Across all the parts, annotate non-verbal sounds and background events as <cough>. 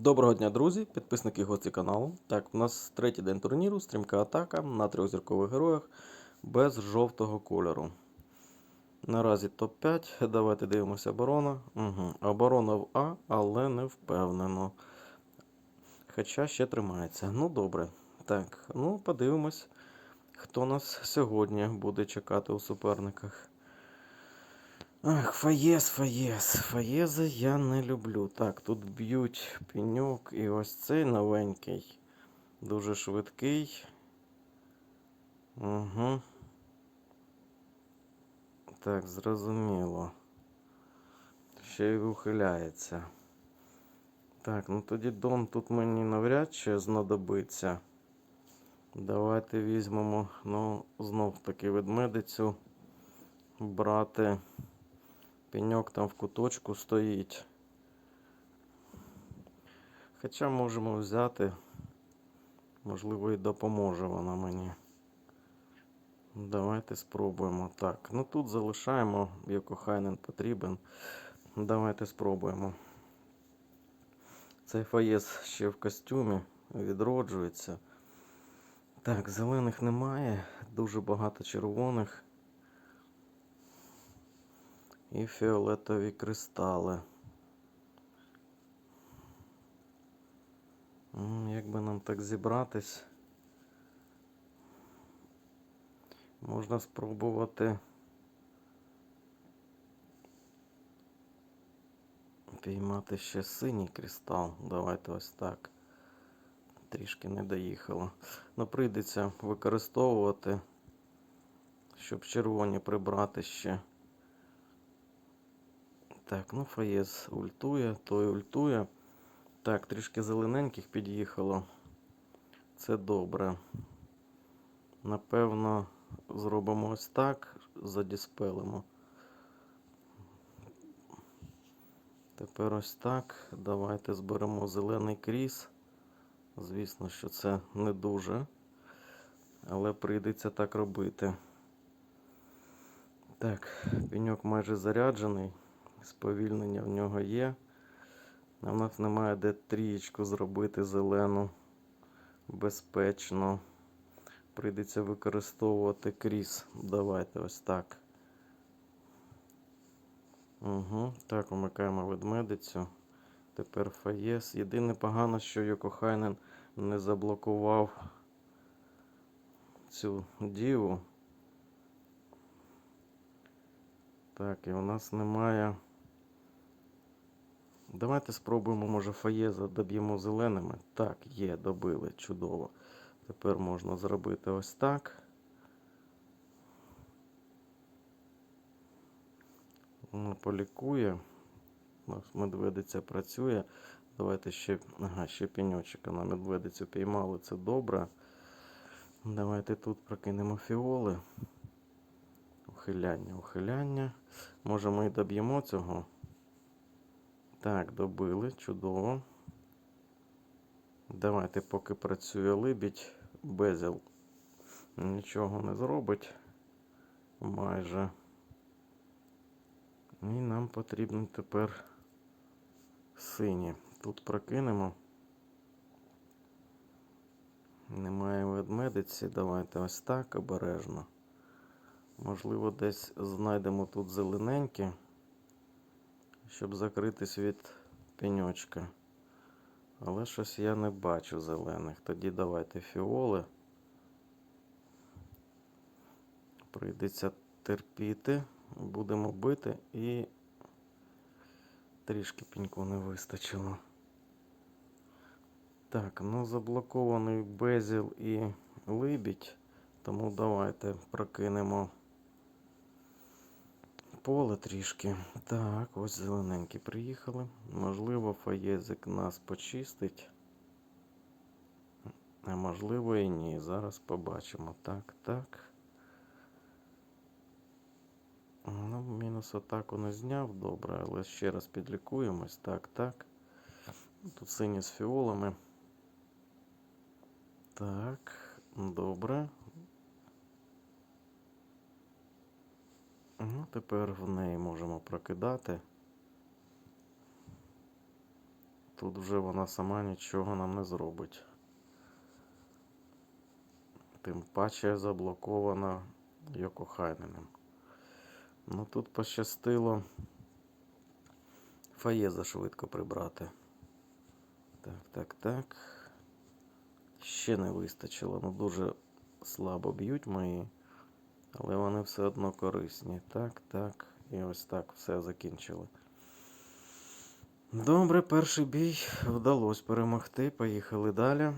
Доброго дня, друзі, підписники гості каналу. Так, у нас третій день турніру, стрімка атака на трьохзіркових героях без жовтого кольору. Наразі топ-5. Давайте дивимося оборона. Угу. Оборона в А, але не впевнено. Хоча ще тримається. Ну, добре. Так, ну подивимось, хто нас сьогодні буде чекати у суперниках. Ах, Фаєз, Фаєз. Фаєза я не люблю. Так, тут б'ють пеньок і ось цей новенький. Дуже швидкий. Угу. Так, зрозуміло. Ще й ухиляється. Так, ну тоді Дон тут мені навряд чи знадобиться. Давайте візьмемо, ну, знов таки ведмедицю брати. Пеньок там в куточку стоїть. Хоча можемо взяти, можливо, і допоможе вона мені. Давайте спробуємо. Так, ну тут залишаємо, Йокохайнен потрібен. Давайте спробуємо. Цей фаєс ще в костюмі відроджується. Так, зелених немає, дуже багато червоних і фіолетові кристали. Як би нам так зібратись? Можна спробувати піймати ще синій кристал. Давайте ось так. Трішки не доїхало. Ну, прийдеться використовувати, щоб червоні прибрати ще. Так, ну Фаєз ультує, той ультує. Так, трішки зелененьких під'їхало. Це добре. Напевно, зробимо ось так, задіспелимо. Тепер ось так. Давайте зберемо зелений кріс. Звісно, що це не дуже, але прийдеться так робити. Так, пеньок майже заряджений. Сповільнення в нього є. А в нас немає де трієчку зробити зелену безпечно. Прийдеться використовувати кріс. Давайте ось так. Угу. Так, вмикаємо ведмедицю. Тепер Фаєс. Єдине погано, що Йокохайнен не заблокував цю діву. Так, і у нас немає. Давайте спробуємо, може, фаєза доб'ємо зеленими. Так, є, добили, чудово. Тепер можна зробити ось так. Воно полікує. Медведиця працює. Давайте ще. Ага, ще пеньочка на медведицю піймали, це добре. Давайте тут прокинемо фіоли. Ухиляння, ухиляння. Може ми і доб'ємо цього. Так, добили, чудово. Давайте, поки працює либідь, безіл нічого не зробить майже. І нам потрібно тепер сині. Тут прокинемо. Немає ведмедиці. Давайте ось так обережно. Можливо, десь знайдемо тут зелененьке, щоб закритись від пеньочка. Але щось я не бачу зелених. Тоді давайте фіоли. Прийдеться терпіти. Будемо бити і трішки пеньку не вистачило. Так, ну заблокований безіл і либідь. Тому давайте прокинемо поле трішки. Так, ось зелененькі приїхали. Можливо, фаєзик нас почистить. А можливо і ні. Зараз побачимо. Так, так. Ну, мінус атаку не зняв, добре, але ще раз підлікуємось. Так, так. Тут сині з фіолами. Так, добре. Ну, тепер в неї можемо прокидати. тут вже вона сама нічого нам не зробить. Тим паче заблокована Йокохайненем. Ну тут пощастило Фаєза швидко прибрати. Так, так, так. Ще не вистачило. Ну дуже слабо б'ють мої. Але вони все одно корисні. Так, так. І ось так все закінчили. Добре, перший бій вдалося перемогти. Поїхали далі.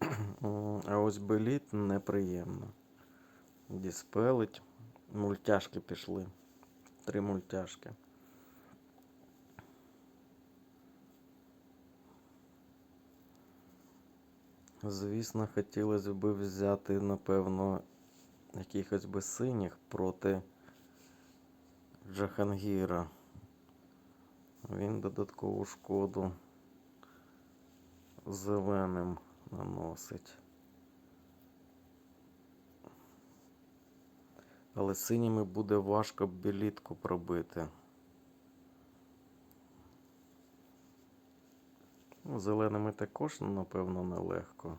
<clears throat> А ось беліт неприємно. Діспелить. Мультяшки пішли. Три мультяшки. Звісно, хотілося б взяти, напевно, якихось би синіх проти Джахангіра. Він додаткову шкоду зеленим наносить. Але синіми буде важко білітку пробити. Ну, зеленими також, напевно, нелегко.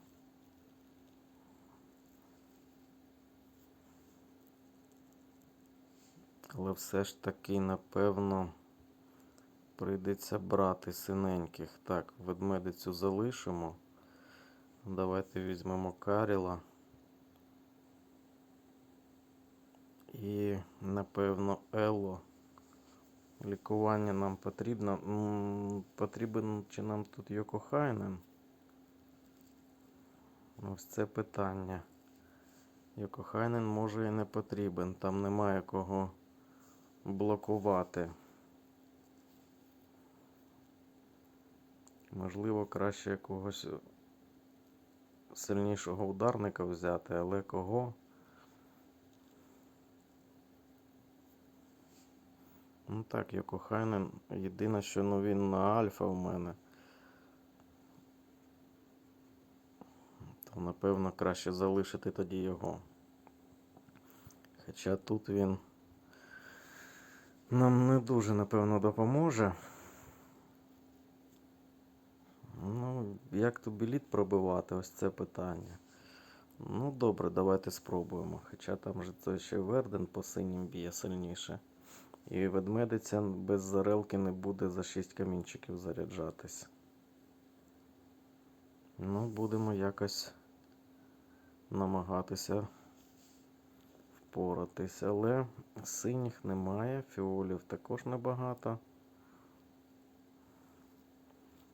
Але все ж таки, напевно, прийдеться брати синеньких. Так, ведмедицю залишимо. Давайте візьмемо Каріла. І, напевно, Елло. Лікування нам потрібно. Потрібен чи нам тут Йокохайнен? Ось це питання. Йокохайнен може і не потрібен. Там немає кого блокувати. Можливо, краще якогось сильнішого ударника взяти, але кого? Ну так, Йокохайнен. Єдине, що ну він на альфа в мене. То напевно краще залишити тоді його. Хоча тут він нам не дуже, напевно, допоможе. Ну, як тут біліт пробивати, ось це питання. Ну, добре, давайте спробуємо. Хоча там же той ще Верден по синім б'є сильніше. І ведмедиця без зарелки не буде за 6 камінчиків заряджатись. Ну, будемо якось намагатися впоратись. Але синіх немає, фіолів також небагато.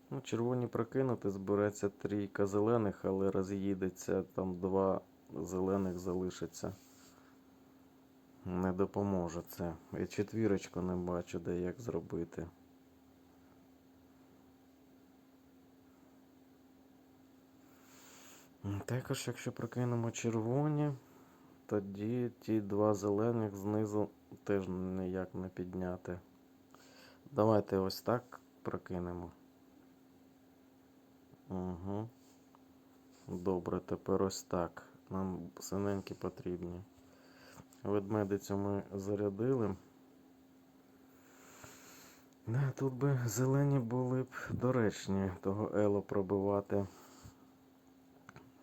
Ну, червоні прокинути, збереться трійка зелених, але роз'їдеться, там два зелених залишиться. Не допоможе це. І четвірочку не бачу, де як зробити. Також, якщо прокинемо червоні, тоді ті два зелених знизу теж ніяк не підняти. Давайте ось так прокинемо. Угу. Добре, тепер ось так. Нам синенькі потрібні. Ведмедицю ми зарядили. Тут би зелені були б доречні, того Ело пробивати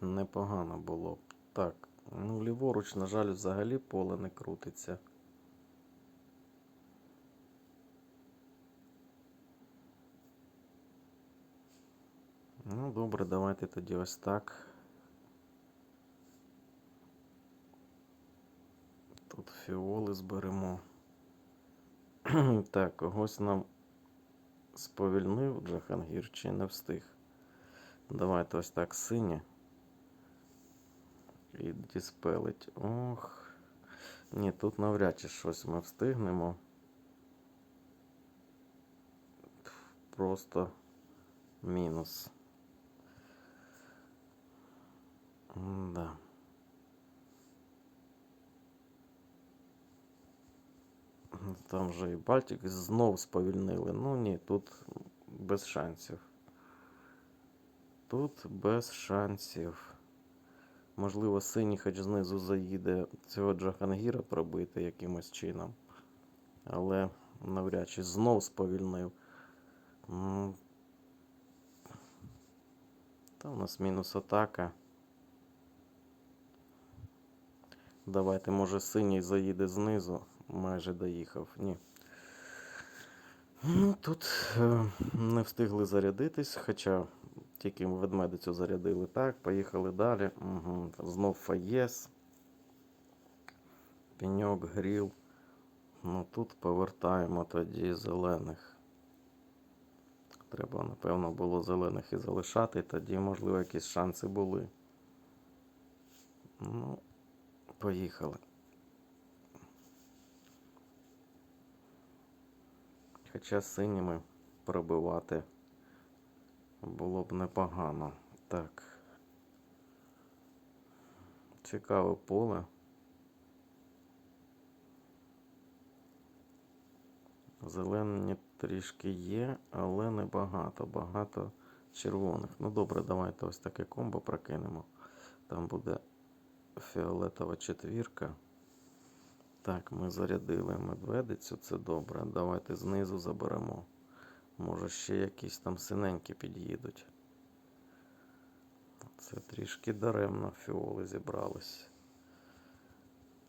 непогано було б. Так, ну ліворуч, на жаль, взагалі поле не крутиться. Ну, добре, давайте тоді ось так. Тут фіоли зберемо. <clears throat> Так, когось нам сповільнив Джахангір чи не встиг. Давайте ось так синє. І діспелить. Ох. Ні, тут навряд чи щось ми встигнемо. Просто мінус. Да. Там вже і Балтик знов сповільнили. Ну ні, тут без шансів. Тут без шансів. Можливо, синій хоч знизу заїде цього Джахангіра пробити якимось чином. Але навряд чи знов сповільнив. Та у нас мінус атака. Давайте, може, синій заїде знизу. Майже доїхав. Ні. Ну, тут е, не встигли зарядитись, хоча тільки ведмедицю зарядили. Так, поїхали далі. Угу. Знов фаєс. Пеньок, гріл. Ну тут повертаємо тоді зелених. Треба, напевно, було зелених і залишати, тоді, можливо, якісь шанси були. Ну, поїхали. Хоча синіми пробивати було б непогано. Так. Цікаве поле. Зелені трішки є, але не багато. Багато червоних. Ну добре, давайте ось таке комбо прокинемо. Там буде фіолетова четвірка. Так, ми зарядили медведицю, це добре. Давайте знизу заберемо. Може ще якісь там синенькі під'їдуть. Це трішки даремно фіоли зібрались.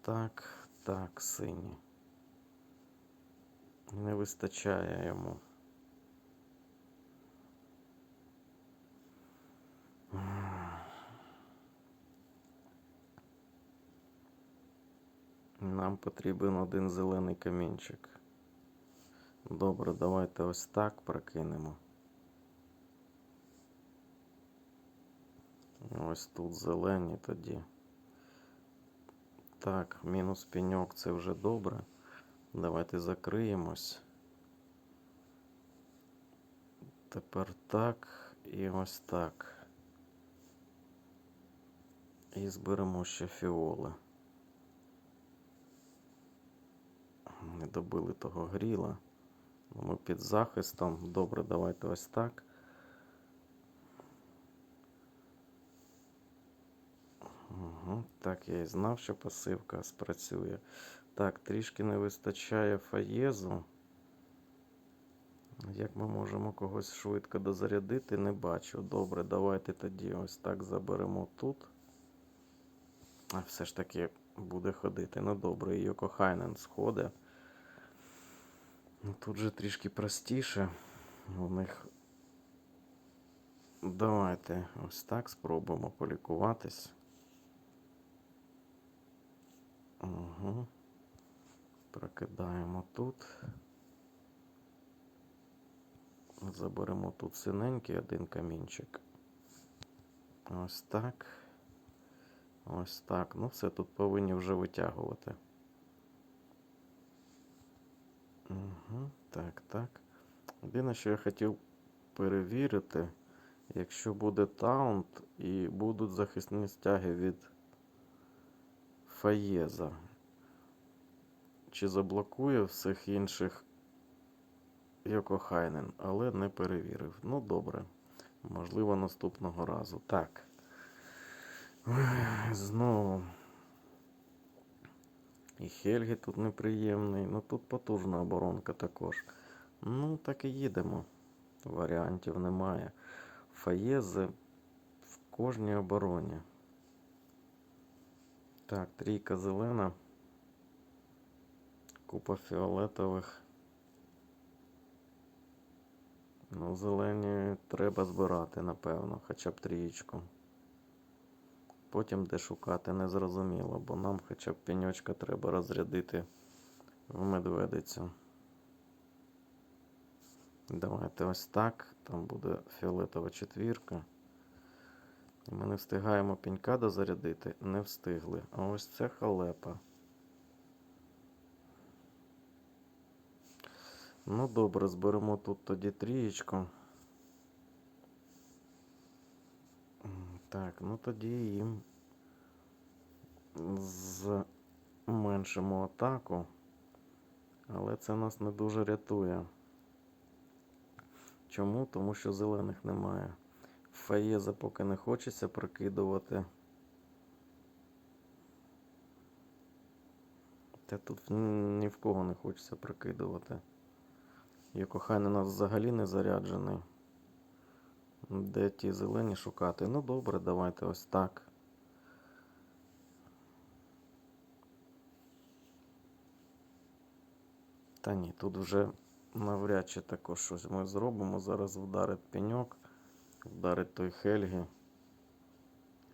Так, так, сині. Не вистачає йому. Нам потрібен один зелений камінчик. Добре, давайте ось так прокинемо. Ось тут зелені тоді. Так, мінус пеньок це вже добре. Давайте закриємось. Тепер так і ось так. І зберемо ще фіоли. Не добили того гріла. Ми під захистом. Добре, давайте ось так. Угу. Так, я і знав, що пасивка спрацює. Так, трішки не вистачає фаєзу. Як ми можемо когось швидко дозарядити, не бачу. Добре, давайте тоді ось так заберемо тут. А все ж таки буде ходити. Ну добре, Йоко Хайнен сходить. Ну, Тут же трішки простіше. У них. Давайте ось так спробуємо полікуватись. Угу. Прокидаємо тут. Заберемо тут синенький один камінчик. Ось так. Ось так. Ну, все тут повинні вже витягувати. Угу. Так, так. Єдине, що я хотів перевірити, якщо буде таунт і будуть захисні стяги від Фаєза. Чи заблокує всіх інших Йокохайнен, але не перевірив. Ну, добре. Можливо, наступного разу. Так. Знову. І Хельги тут неприємний. Ну тут потужна оборонка також. Ну, так і їдемо. Варіантів немає. Фаєзи в кожній обороні. Так, трійка зелена. Купа фіолетових. Ну, зелені треба збирати, напевно, хоча б трієчку. Потім де шукати не зрозуміло, бо нам хоча б пеньочка треба розрядити в медведицю. Давайте ось так. Там буде фіолетова четвірка. Ми не встигаємо пенька дозарядити. Не встигли. А ось це халепа. Ну добре, зберемо тут тоді трієчку. Так, ну тоді їм зменшимо атаку, але це нас не дуже рятує. Чому? Тому що зелених немає. Фаєза поки не хочеться прокидувати. Та тут ні в кого не хочеться прокидувати. Йокохайн у нас взагалі не заряджений. Де ті зелені шукати? Ну добре, давайте ось так. Та ні, тут вже навряд чи також щось ми зробимо. Зараз вдарить пеньок, вдарить той Хельгі.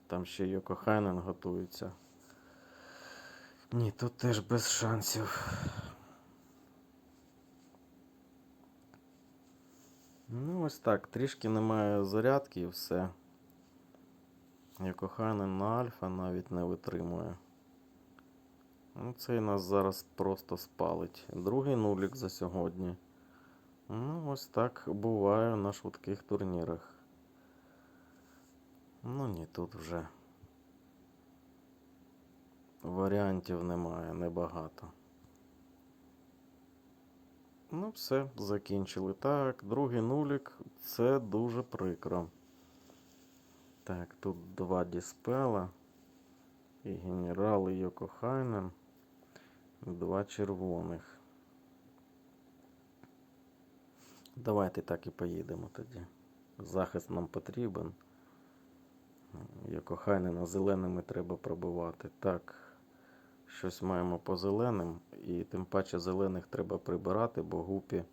Там ще Йоко Хайнен готується. Ні, тут теж без шансів. Ну, ось так. Трішки немає зарядки і все. Йоко Хайнен на альфа навіть не витримує. Ну, цей нас зараз просто спалить. Другий нулік за сьогодні. Ну, ось так буває на швидких турнірах. Ну ні, тут вже варіантів немає, небагато. Ну, все, закінчили. Так, другий нулік. Це дуже прикро. Так, тут два діспела. І генерал і Йоко Хайнен. Два червоних. Давайте так і поїдемо тоді. Захист нам потрібен. Йоко Хайнена зеленими треба пробивати. Так, щось маємо по зеленим. І тим паче зелених треба прибирати, бо гупі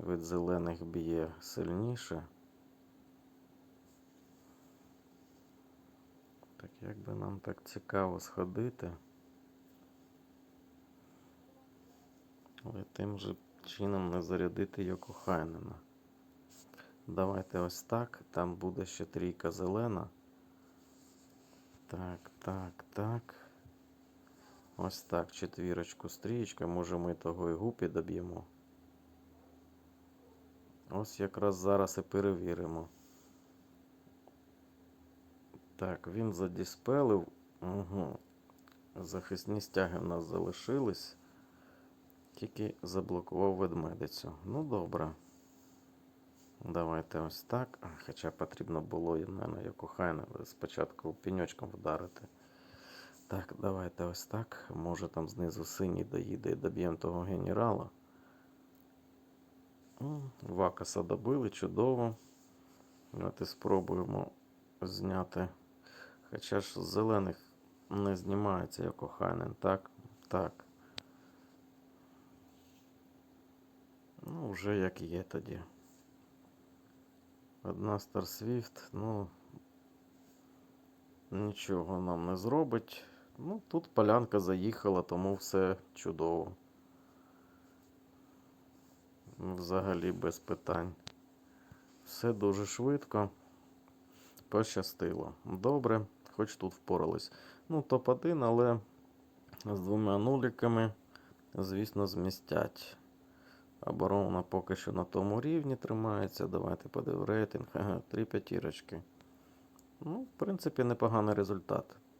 від зелених б'є сильніше. Так як би нам так цікаво сходити. Але тим же чином не зарядити Йоко Хайнена. Давайте ось так. Там буде ще трійка зелена. Так, так, так. Ось так. Четвірочку стрічка. Може ми того і гупі доб'ємо. Ось якраз зараз і перевіримо. Так, він задіспелив. Угу. Захисні стяги в нас залишились. Тільки заблокував ведмедицю. Ну, добре. Давайте ось так. Хоча потрібно було і мене як охайно спочатку піньочком вдарити. Так, давайте ось так. Може там знизу синій доїде і доб'ємо того генерала. Вакаса добили, чудово. Давайте спробуємо зняти. Хоча ж з зелених не знімається як охайнен. Так, так. Ну, вже як є тоді. Одна Star Swift, ну нічого нам не зробить. Ну, тут полянка заїхала, тому все чудово. Взагалі без питань. Все дуже швидко. Пощастило. Добре, хоч тут впорались. Ну, топ-1, але з двома нуліками, звісно, змістять. Оборона поки що на тому рівні тримається. Давайте подив рейтинг. Ага, три п'ятірочки. Ну, в принципі, непоганий результат.